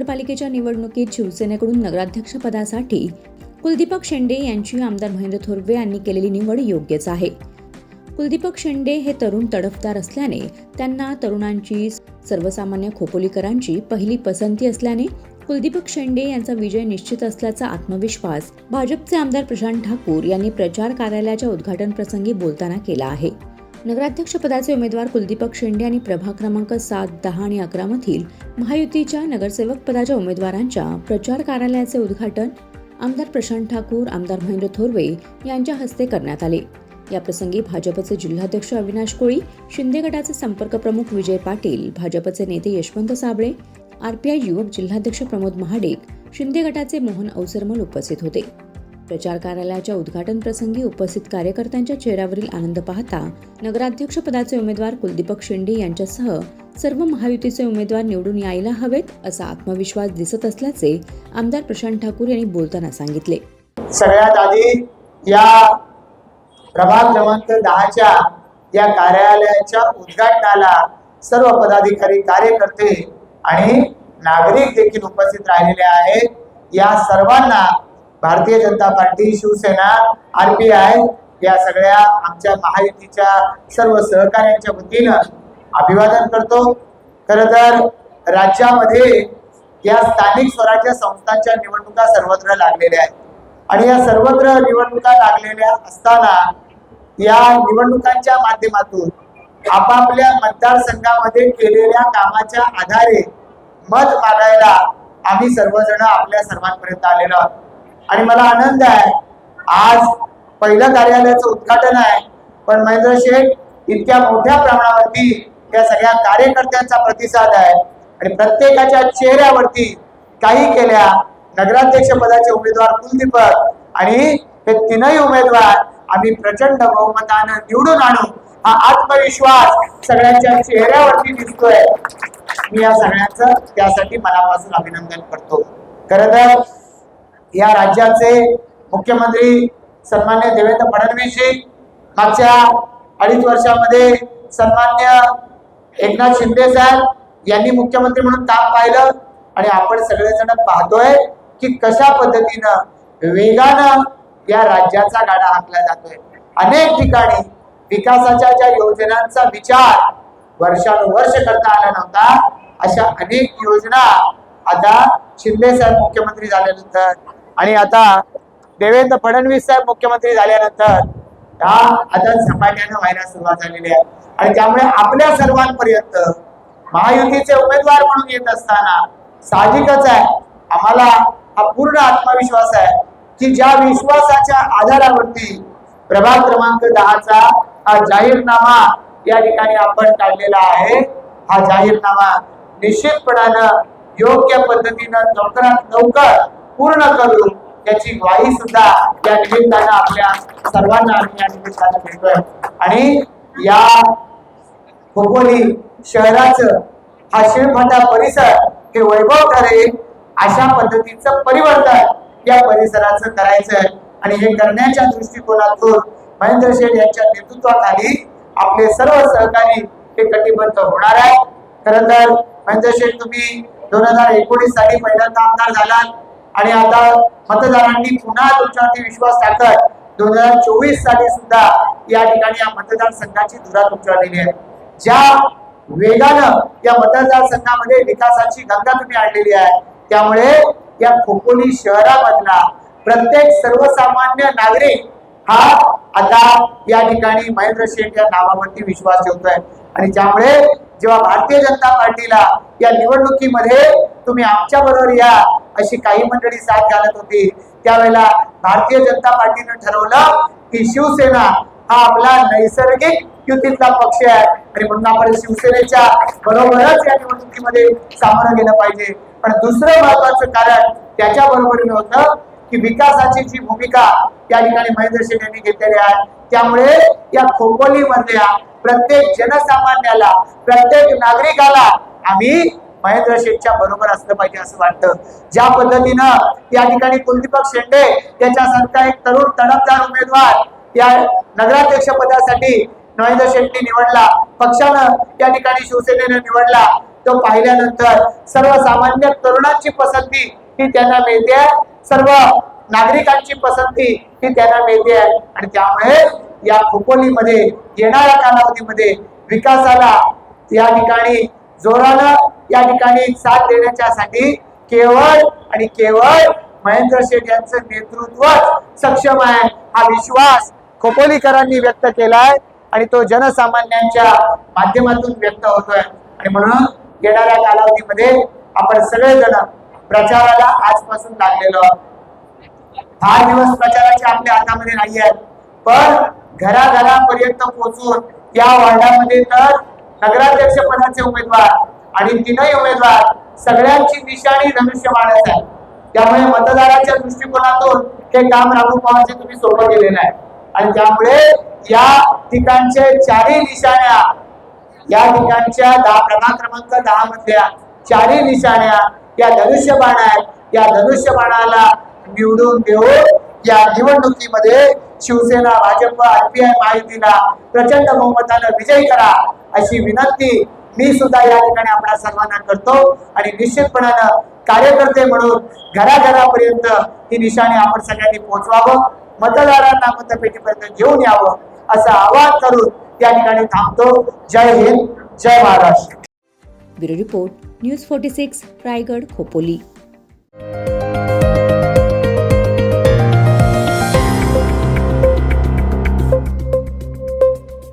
नगरपालिकेच्या निवडणुकीत शिवसेनेकडून नगराध्यक्षपदासाठी कुलदीपक शेंडे यांची आमदार महेंद्र थोरवे यांनी केलेली निवड योग्यच आहे. कुलदीपक शेंडे हे तरुण तडफदार असल्याने त्यांना तरुणांची सर्वसामान्य खोपोलीकरांची पहिली पसंती असल्याने कुलदीपक शेंडे यांचा विजय निश्चित असल्याचा आत्मविश्वास भाजपचे आमदार प्रशांत ठाकूर यांनी प्रचार कार्यालयाच्या उद्घाटन प्रसंगी बोलताना केला आहे. नगराध्यक्षपदाचे उमेदवार कुलदीपक शेंडे आणि प्रभाग क्रमांक सात दहा आणि अकरा मधील महायुतीच्या नगरसेवक पदाच्या उमेदवारांच्या प्रचार कार्यालयाचे उद्घाटन आमदार प्रशांत ठाकूर आमदार महेंद्र थोरवे यांच्या हस्ते करण्यात आले. याप्रसंगी भाजपचे जिल्हाध्यक्ष अविनाश कोळी शिंदे गटाचे संपर्क प्रमुख विजय पाटील भाजपचे नेते यशवंत साबळे आरपीआय युवक जिल्हाध्यक्ष प्रमोद महाडेक शिंदे गटाचे मोहन अवसरमल उपस्थित होते. प्रचार कार्यालयाच्या उद्घाटन प्रसंगी उपस्थित कार्यकर्त्यांच्या चेहऱ्यावरील आनंद पाहता नगराध्यक्ष पदाचे उमेदवार कुलदीपक शिंदे यांच्यासह सर्व महायुतीचे उमेदवार निवडून यायला हवेत असा आत्मविश्वास दिसत असल्याचे आमदार प्रशांत ठाकूर यांनी बोलताना सांगितले. सगळ्यात आधी या प्रभाग क्रमांक दहाच्या या कार्यालयाच्या उद्घाटनाला सर्व पदाधिकारी कार्यकर्ते आणि नागरिक देखील उपस्थित राहिलेले आहेत. या सर्वांना भारतीय जनता पार्टी शिवसेना आरपीआय या सगळ्या आमच्या महायुतीच्या सर्व सहकार्यांच्या वतीनं अभिवादन करतो. खर तर राज्यामध्ये या स्थानिक स्वराज्य संस्थांच्या निवडणुका सर्वत्र लागलेल्या आहेत. आणि या सर्वत्र निवडणुका लागलेल्या असताना या निवडणुकांच्या माध्यमातून आपापल्या मतदारसंघामध्ये केलेल्या कामाच्या आधारे मत मागायला आम्ही सर्वजण आपल्या सर्वांपर्यंत आलेलो आहोत. आणि मला आनंद आहे. आज पहिलं कार्यालयाचं उद्घाटन आहे. पण महेंद्र शेठ इतक्या मोठ्या प्रमाणावरती या सगळ्या कार्यकर्त्यांचा प्रतिसाद आहे. आणि प्रत्येकाच्या चेहऱ्यावरती काही केल्या नगराध्यक्ष पदाचे उमेदवार कुलदीपक आणि हे तीनही उमेदवार आम्ही प्रचंड बहुमतानं निवडून आणू. हा आत्मविश्वास सगळ्यांच्या चेहऱ्यावरती दिसतोय. मी या सगळ्यांचं त्यासाठी मनापासून अभिनंदन करतो. खरं तर या राज्याचे मुख्यमंत्री सन्मान्य देवेंद्र फडणवीसजी मागच्या अडीच वर्षामध्ये सन्मान्य एकनाथ शिंदे साहेब यांनी मुख्यमंत्री म्हणून काम पाहिलं आणि आपण सगळेजण पाहतोय की कशा पद्धतीनं वेगानं या राज्याचा गाडा हाकला जातोय. अनेक ठिकाणी विकासाच्या ज्या योजनांचा विचार वर्षानुवर्ष करता आला नव्हता अशा अनेक योजना आता शिंदे साहेब मुख्यमंत्री झाल्यानंतर आणि आता देवेंद्र फडणवीस साहेब मुख्यमंत्री झाल्यानंतर हा आता झपाट्यानं व्हायला सुरुवात झालेली आहे. आणि त्यामुळे आपल्या सर्वांपर्यंत महायुतीचे उमेदवार म्हणून येत असताना साहजिकच आहे. आम्हाला हा पूर्ण आत्मविश्वास आहे की ज्या विश्वासाच्या आधारावरती प्रभाग क्रमांक दहाचा हा जाहीरनामा या ठिकाणी आपण काढलेला आहे. हा जाहीरनामा निश्चितपणानं योग्य पद्धतीनं लवकरात लवकर पूर्ण करून त्याची ग्वाही सुद्धा या निमित्तानं आपल्या सर्वांना आम्ही या निमित्तानं भेटतोय. आणि या खोपोली शहराचं हा शिळफाटा परिसर हे वैभव ठरेल अशा पद्धतीचं परिवर्तन या परिसराचं करायचंय. आणि हे करण्याच्या दृष्टिकोनातून महेंद्र शेठ यांच्या नेतृत्वाखाली आपले सर्व सहकारी हे कटिबद्ध होणार आहे खरं तर महेंद्र शेठ तुम्ही दोन हजार एकोणीस साली पहिल्यांदा आमदार झालात. आणि आता मतदारांनी पुन्हा तुमच्यावरती विश्वास टाकत दोन हजार चोवीस साली सुद्धा या ठिकाणी या मतदारसंघाची धुरा तुमच्यावर दिली आहे. ज्या वेगानं या मतदारसंघामध्ये विकासाची गंगा तुम्ही आणलेली आहे त्यामुळे या खोपोली शहरामधला प्रत्येक सर्वसामान्य नागरिक हा आता या ठिकाणी महेंद्र शेठ या नावावरती विश्वास ठेवतोय. आणि त्यामुळे जेव्हा भारतीय जनता पार्टीला या निवडणुकीमध्ये तुम्ही आमच्या बरोबर या अशी काही मंडळी साथ घालत होती. त्यावेळेला भारतीय जनता पार्टीनं ठरवलं की शिवसेना हा आपला नैसर्गिक युतीतला पक्ष आहे. आणि म्हणून आपण शिवसेनेच्या बरोबरच या निवडणुकीमध्ये सामोरं गेलं पाहिजे. पण दुसरं महत्वाचं कारण त्याच्या बरोबरीनं होतं की विकासाची जी भूमिका त्या ठिकाणी महेंद्र शेठ यांनी घेतलेली आहे त्यामुळे या खोपोलीमधल्या प्रत्येक जनसामान्याला प्रत्येक नागरिकाला आम्ही महेंद्र शेठच्या बरोबर असलं पाहिजे असं वाटतं. ज्या पद्धतीनं या ठिकाणी कुलदीपक शेंडे त्याच्यासारखा एक तरुण तडफदार उमेदवार या नगराध्यक्ष पदासाठी महेंद्र शेट्टी निवडला. पक्षानं त्या ठिकाणी शिवसेनेनं निवडला. तो पाहिल्यानंतर सर्वसामान्य तरुणांची पसंती ही त्यांना मिळते. सर्व नागरिकांची पसंती ही त्यांना मिळते. आणि त्यामुळे या खोपोलीमध्ये येणाऱ्या कालावधीमध्ये विकासाला या ठिकाणी जोरानं या ठिकाणी साथ देण्याच्यासाठी केवळ आणि केवळ महेंद्र शेठ यांचं नेतृत्व सक्षम आहे हा विश्वास खोपोलीकरांनी व्यक्त केलाय आणि तो जनसामान्यांच्या माध्यमातून व्यक्त होतोय आणि म्हणून येणाऱ्या कालावधीमध्ये आपण सगळेजण प्रचाराला आजपासून लागलेलो आहोत. फार दिवस प्रचाराचे आपल्या हातामध्ये नाही आहेत पण घराघरापर्यंत पोहोचून या वार्डामध्ये तर नगराध्यक्ष पदाचे उमेदवार आणि तीनही उमेदवार सगळ्यांची निशाणी धनुष्यबाणाच आहे त्यामुळे मतदाराच्या दृष्टिकोनातून हे काम राबू पाहायचे तुम्ही सोपं केलेलं आहे. आणि त्यामुळे या ठिकाणचे चारही निशाण्या या ठिकाणच्या दहा प्रभाग क्रमांक दहा मधल्या चारही निशाण्या या धनुष्यबाण आहेत. या धनुष्यबाणाला निवडून देऊन या निवडणुकीमध्ये शिवसेना भाजप आरपीआय माहितीला प्रचंड बहुमतानं विजयी करा अशी विनंती मी सुद्धा या ठिकाणी आपल्या सर्वांना करतो आणि निश्चितपणानं कार्यकर्ते म्हणून घराघरापर्यंत ही निशाणी आपण सगळ्यांनी पोहोचवावं मतदारांना मतपेटीपर्यंत घेऊन यावं असं आवाहन करून या ठिकाणी थांबतो. जय हिंद जय Maharashtra. Bureau report news forty six Raigad Khopoli.